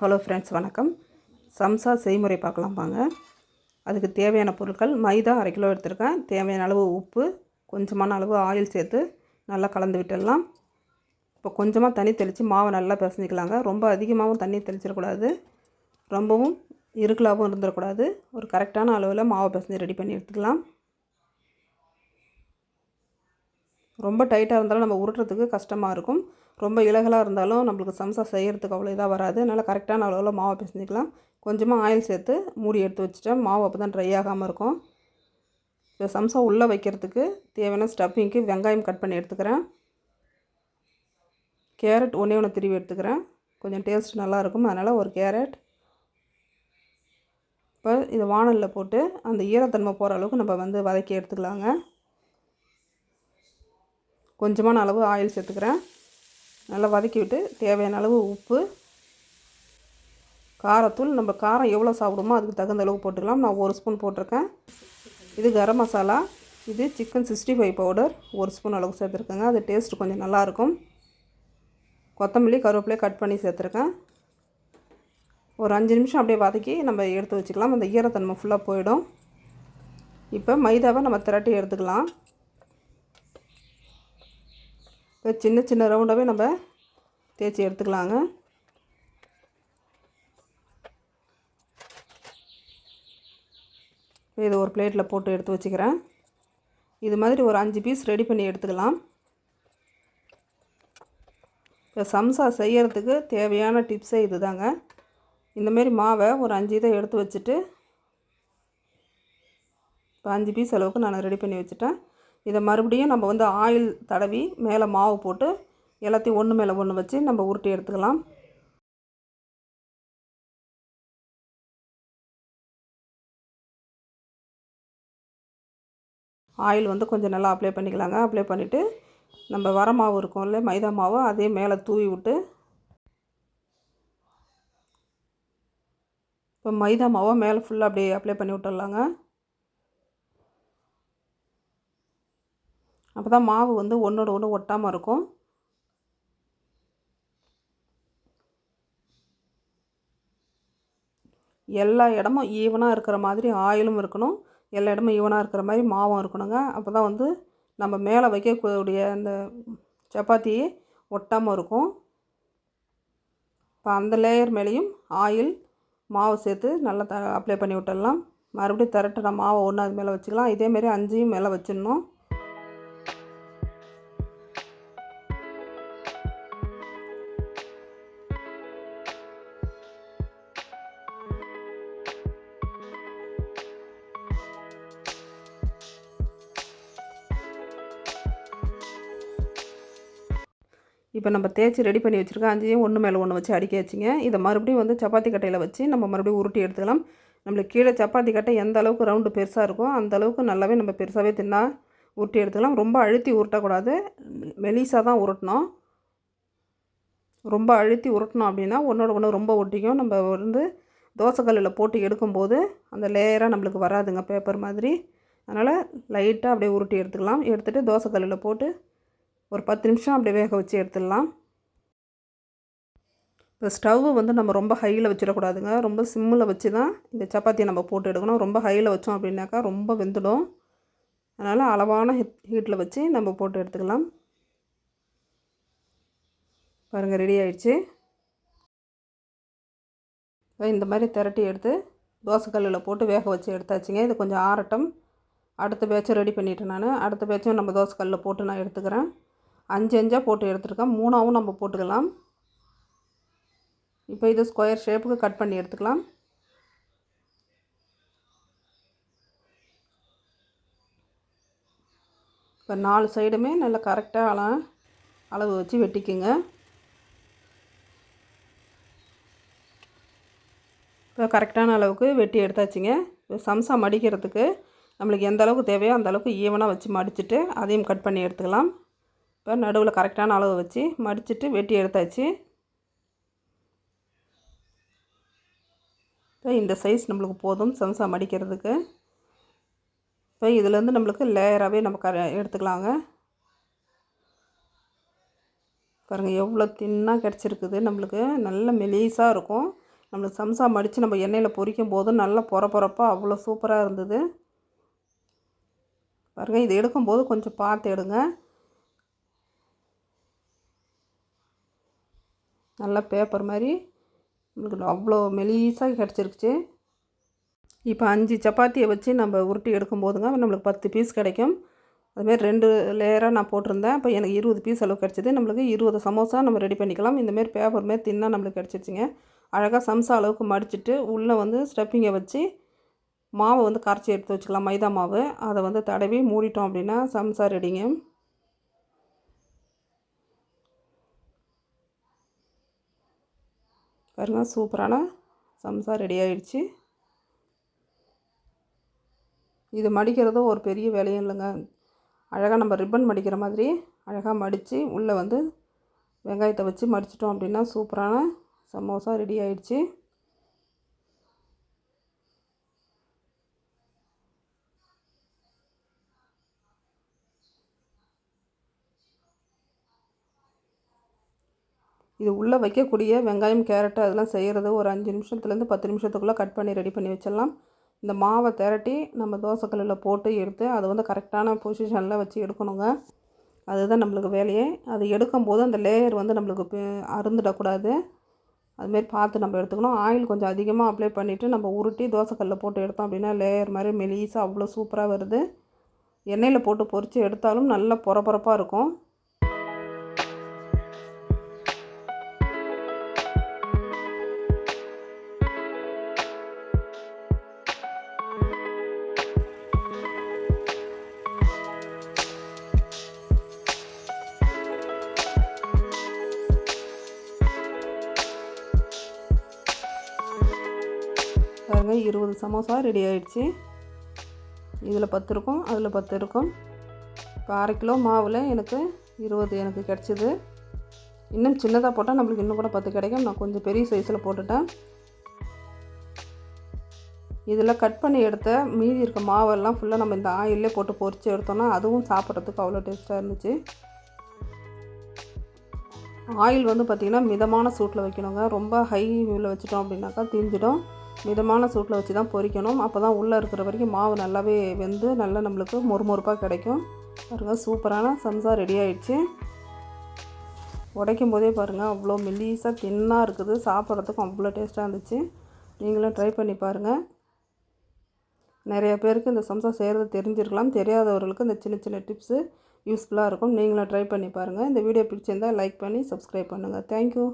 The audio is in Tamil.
ஹலோ ஃப்ரெண்ட்ஸ் வணக்கம். சம்சா செய்முறை பார்க்கலாம் வாங்க. அதுக்கு தேவையான பொருட்கள் மைதா அரை கிலோ எடுத்திருக்கேன். தேவையான அளவு உப்பு கொஞ்சமான அளவு ஆயில் சேர்த்து நல்லா கலந்து விட்டுடலாம். இப்போ கொஞ்சமாக தண்ணி தெளித்து மாவை நல்லா பிசைஞ்சிக்கலாங்க. ரொம்ப அதிகமாகவும் தண்ணி தெளிச்சிடக்கூடாது. ரொம்பவும் இருக்கலாகவும் இருந்துடக்கூடாது. ஒரு கரெக்டான அளவில் மாவை பிசைஞ்சு ரெடி பண்ணி எடுத்துக்கலாம். ரொம்ப டைட்டாக இருந்தாலும் நம்ம உருட்டுறதுக்கு கஷ்டமாக இருக்கும். ரொம்ப இலகலாக இருந்தாலும் நம்மளுக்கு சம்சா செய்கிறதுக்கு அவ்வளோ இதாக வராது. அதனால் கரெக்டான அளவில் மாவை பிசைஞ்சிக்கலாம். கொஞ்சமாக ஆயில் சேர்த்து மூடி எடுத்து வச்சுட்டேன். மாவு அப்போ தான் ட்ரை ஆகாமல் இருக்கும். இப்போ சம்சா உள்ளே வைக்கிறதுக்கு தேவையான ஸ்டஃபிங்க்கு வெங்காயம் கட் பண்ணி எடுத்துக்கிறேன். கேரட் ஒன்றே ஒன்று திருவி எடுத்துக்கிறேன். கொஞ்சம் டேஸ்ட் நல்லாயிருக்கும் அதனால் ஒரு கேரட் இப்போ இதை வானலில் போட்டு அந்த ஈரத்தன்மை போகிற அளவுக்கு நம்ம வந்து வதக்கி எடுத்துக்கலாங்க. கொஞ்சமான அளவு ஆயில் சேர்த்துக்கிறேன். நல்லா வதக்கி விட்டு தேவையான அளவு உப்பு காரத்தூள். நம்ம காரம் எவ்வளோ சாப்பிடுமோ அதுக்கு தகுந்த அளவு போட்டுக்கலாம். நான் ஒரு ஸ்பூன் போட்டிருக்கேன். இது கரம் மசாலா. இது சிக்கன் சிக்ஸ்டி ஃபைவ் பவுடர். ஒரு ஸ்பூன் அளவு சேர்த்துருக்கேங்க. அது டேஸ்ட் கொஞ்சம் நல்லாயிருக்கும். கொத்தமல்லி கருவேப்பிலையை கட் பண்ணி சேர்த்துருக்கேன். ஒரு அஞ்சு நிமிஷம் அப்படியே வதக்கி நம்ம எடுத்து வச்சுக்கலாம். அந்த ஈரத்தன்மை ஃபுல்லாக போயிடும். இப்போ மைதாவை நம்ம திரட்டி எடுத்துக்கலாம். இப்போ சின்ன சின்ன ரவுண்டாகவே நம்ம தேய்ச்சி எடுத்துக்கலாங்க. இது ஒரு பிளேட்டில் போட்டு எடுத்து வச்சுக்கிறேன். இது மாதிரி ஒரு அஞ்சு பீஸ் ரெடி பண்ணி எடுத்துக்கலாம். இப்போ சம்சா செய்கிறதுக்கு தேவையான டிப்ஸே இது தாங்க இந்தமாரி மாவை ஒரு அஞ்சு இதை எடுத்து வச்சுட்டு இப்போ அஞ்சு பீஸ் அளவுக்கு நான் ரெடி பண்ணி வச்சுட்டேன். இதை மறுபடியும் நம்ம வந்து ஆயில் தடவி மேலே மாவு போட்டு எல்லாத்தையும் ஒன்று மேலே ஒன்று வச்சு நம்ம உருட்டி எடுத்துக்கலாம். ஆயில் வந்து கொஞ்சம் நல்லா அப்ளை பண்ணிக்கலாங்க. அப்ளை பண்ணிவிட்டு நம்ம வர மாவு இருக்கும்ல மைதா மாவு அதே மேலே தூவி விட்டு இப்போ மைதா மாவை மேலே ஃபுல்லாக அப்படியே அப்ளை பண்ணி விட்டுடலாங்க. அப்போ தான் மாவு வந்து ஒன்றோட ஒன்று ஒட்டாமல் இருக்கும். எல்லா இடமும் ஈவனாக இருக்கிற மாதிரி ஆயிலும் இருக்கணும். எல்லா இடமும் ஈவனாக இருக்கிற மாதிரி மாவும் இருக்கணுங்க. அப்போ தான் வந்து நம்ம மேலே வைக்கக்கூடிய அந்த சப்பாத்தி ஒட்டாமல் இருக்கும். இப்போ அந்த லேயர் மேலேயும் ஆயில் மாவு சேர்த்து நல்லா த அப்ளை பண்ணி விட்டுடலாம். மறுபடியும் திரட்டின மாவை ஒன்று அது மேலே வச்சுக்கலாம். இதேமாரி அஞ்சையும் மேலே வச்சிடணும். இப்போ நம்ம தேய்ச்சி ரெடி பண்ணி வச்சுருக்கோம் அஞ்சையும் ஒன்று மேலே ஒன்று வச்சு அடிக்க வச்சுங்க. இதை மறுபடியும் வந்து சப்பாத்தி கட்டையில் வச்சு நம்ம மறுபடியும் உருட்டி எடுத்துக்கலாம். நம்மளுக்கு கீழே சப்பாத்தி கட்டை எந்த அளவுக்கு ரவுண்டு பெருசாக இருக்கும் அந்த அளவுக்கு நல்லாவே நம்ம பெருசாகவே தின்னா உருட்டி எடுத்துக்கலாம். ரொம்ப அழுத்தி உருட்டக்கூடாது. மெலிசாக தான் உருட்டணும். ரொம்ப அழுத்தி உருட்டணும் அப்படின்னா ஒன்றோட ஒன்று ரொம்ப ஒட்டிக்கும். நம்ம வந்து தோசைக்கல்லில் போட்டு எடுக்கும்போது அந்த லேயராக நம்மளுக்கு வராதுங்க பேப்பர் மாதிரி. அதனால் லைட்டாக அப்படியே உருட்டி எடுத்துக்கலாம். எடுத்துகிட்டு தோசைக்கல்லில் போட்டு ஒரு பத்து நிமிஷம் அப்படியே வேக வச்சு எடுத்துடலாம். இப்போ ஸ்டவ்வு வந்து நம்ம ரொம்ப ஹையில் வச்சிடக்கூடாதுங்க. ரொம்ப சிம்மில் வச்சு தான் இந்த சப்பாத்தியை நம்ம போட்டு எடுக்கணும். ரொம்ப ஹையில் வச்சோம் அப்படின்னாக்கா ரொம்ப வெந்துடும். அதனால் அளவான ஹீட் ஹீட்டில் வச்சு நம்ம போட்டு எடுத்துக்கலாம். பாருங்கள் ரெடி ஆயிடுச்சு. இந்த மாதிரி திரட்டி எடுத்து தோசைக்கல்லில் போட்டு வேக வச்சு எடுத்தாச்சுங்க. இது கொஞ்சம் ஆரட்டம் அடுத்த பேட்சும் ரெடி பண்ணிவிட்டேன் நான். அடுத்த பேட்சும் நம்ம தோசைக்கல்லில் போட்டு நான் எடுத்துக்கிறேன். அஞ்சு அஞ்சாக போட்டு எடுத்துருக்கேன். மூணாவும் நம்ம போட்டுக்கலாம். இப்போ இது ஸ்கொயர் ஷேப்புக்கு கட் பண்ணி எடுத்துக்கலாம். இப்போ நாலு சைடுமே நல்லா கரெக்டாக அள அளவு வச்சு வெட்டிக்குங்க. இப்போ கரெக்டான அளவுக்கு வெட்டி எடுத்தாச்சுங்க. இப்போ சம்சா மடிக்கிறதுக்கு நம்மளுக்கு எந்த அளவுக்கு தேவையோ அந்த அளவுக்கு ஈவனாக வச்சு மடிச்சுட்டு அதையும் கட் பண்ணி எடுத்துக்கலாம். இப்போ நடுவில் கரெக்டான அளவு வச்சு மடிச்சுட்டு வெட்டி எடுத்தாச்சு. இப்போ இந்த சைஸ் நம்மளுக்கு போதும் சம்சா மடிக்கிறதுக்கு. இப்போ இதுலேருந்து நம்மளுக்கு லேயராகவே நம்ம க எடுத்துக்கலாங்க. பாருங்கள் எவ்வளோ தின்னாக கிடச்சிருக்குது. நம்மளுக்கு நல்ல மெலீஸாக இருக்கும். நம்மளுக்கு சம்சா மடித்து நம்ம எண்ணெயில் பொரிக்கும் போதும் நல்லா பொறப்பொறப்பாக அவ்வளோ சூப்பராக இருந்தது. பாருங்கள் இது எடுக்கும்போது கொஞ்சம் பார்த்து எடுங்க. நல்லா பேப்பர் மாதிரி. உங்களுக்கு அவ்வளோ மெலீஸாக கிடச்சிருக்குச்சு. இப்போ அஞ்சு சப்பாத்தியை வச்சு நம்ம உருட்டி எடுக்கும் போதுங்க நம்மளுக்கு பத்து பீஸ் கிடைக்கும். அதுமாரி ரெண்டு லேயராக நான் போட்டிருந்தேன். இப்போ எனக்கு இருபது பீஸ் அளவு கிடச்சிது. நம்மளுக்கு இருபது சமோசா நம்ம ரெடி பண்ணிக்கலாம். இந்தமாரி பேப்பர் மாரி தின்னாக நம்மளுக்கு கிடச்சிருச்சிங்க. அழகாக சம்சா அளவுக்கு மடிச்சிட்டு உள்ளே வந்து ஸ்டெப்பிங்கை வச்சு மாவை வந்து கரைச்சி எடுத்து வச்சுக்கலாம். மைதா மாவு. அதை வந்து தடவி மூடிட்டோம் அப்படின்னா சம்சா ரெடிங்க பாருங்கள் சூப்பரான சம்சா ரெடி ஆகிடுச்சு இது மடிக்கிறதும் ஒரு பெரிய வேலையும் இல்லைங்க. அழகாக நம்ம ரிப்பன் மடிக்கிற மாதிரி அழகாக மடித்து உள்ளே வந்து வெங்காயத்தை வச்சு மடிச்சிட்டோம் அப்படின்னா சூப்பரான சமோசா ரெடி ஆகிடுச்சு இது உள்ளே வைக்கக்கூடிய வெங்காயம் கேரட்டு அதெல்லாம் செய்கிறது ஒரு அஞ்சு நிமிஷத்துலேருந்து பத்து நிமிஷத்துக்குள்ளே கட் பண்ணி ரெடி பண்ணி வச்சிடலாம். இந்த மாவை திரட்டி நம்ம தோசைக்கல்லில் போட்டு எடுத்து அதை வந்து கரெக்டான பொசிஷனில் வச்சு எடுக்கணுங்க. அதுதான் நம்மளுக்கு வேலையே. அது எடுக்கும்போது அந்த லேயர் வந்து நம்மளுக்கு அருந்துடக்கூடாது. அதுமாரி பார்த்து நம்ம எடுத்துக்கணும். ஆயில் கொஞ்சம் அதிகமாக அப்ளை பண்ணிவிட்டு நம்ம உருட்டி தோசைக்கல்லில் போட்டு எடுத்தோம் அப்படின்னா லேயர் மாதிரி மெலிசாக அவ்வளோ சூப்பராக வருது. எண்ணெயில் போட்டு பொறித்து எடுத்தாலும் நல்லா பொறப்பொறப்பாக இருக்கும். பாருங்கள் இருபது சமோசா ரெடி ஆகிடுச்சி இதில் பத்து இருக்கும் அதில் பத்து இருக்கும். இப்போ அரை கிலோ மாவில் எனக்கு இருபது எனக்கு கிடச்சிது. இன்னும் சின்னதாக போட்டால் நம்மளுக்கு இன்னும் கூட பத்து கிடைக்கும். நான் கொஞ்சம் பெரிய சைஸில் போட்டுட்டேன். இதில் கட் பண்ணி எடுத்த மீதி இருக்க மாவெல்லாம் ஃபுல்லாக நம்ம இந்த ஆயிலே போட்டு பொறிச்சு எடுத்தோம்னா அதுவும் சாப்பிட்றதுக்கு அவ்வளோ டேஸ்ட்டாக இருந்துச்சு. ஆயில் வந்து பார்த்திங்கன்னா மிதமான சூட்டில் வைக்கணுங்க. ரொம்ப ஹை வியூவில் வச்சுட்டோம் அப்படின்னாக்கா தீஞ்சிடும். மிதமான சூட்டில் வச்சு தான் பொரிக்கணும் அப்போ தான் உள்ளே இருக்கிற வரைக்கும் மாவு நல்லாவே வெந்து நல்லா நம்மளுக்கு மொறுமொறுப்பாக கிடைக்கும். பாருங்கள் சூப்பரான சம்சா ரெடி ஆயிடுச்சு. உடைக்கும் போதே பாருங்கள் அவ்வளோ மெல்லீஸாக தின்னாக இருக்குது. சாப்பிட்றதுக்கும் அவ்வளோ டேஸ்ட்டாக இருந்துச்சு. நீங்களும் ட்ரை பண்ணி பாருங்கள் நிறைய பேருக்கு இந்த சம்சா செய்கிறது தெரிஞ்சிருக்கலாம். தெரியாதவர்களுக்கு இந்த சின்ன சின்ன டிப்ஸு யூஸ்ஃபுல்லாக இருக்கும். நீங்களும் ட்ரை பண்ணி பாருங்கள் இந்த வீடியோ பிடிச்சிருந்தால் லைக் பண்ணி சப்ஸ்கிரைப் பண்ணுங்கள் தேங்க்யூ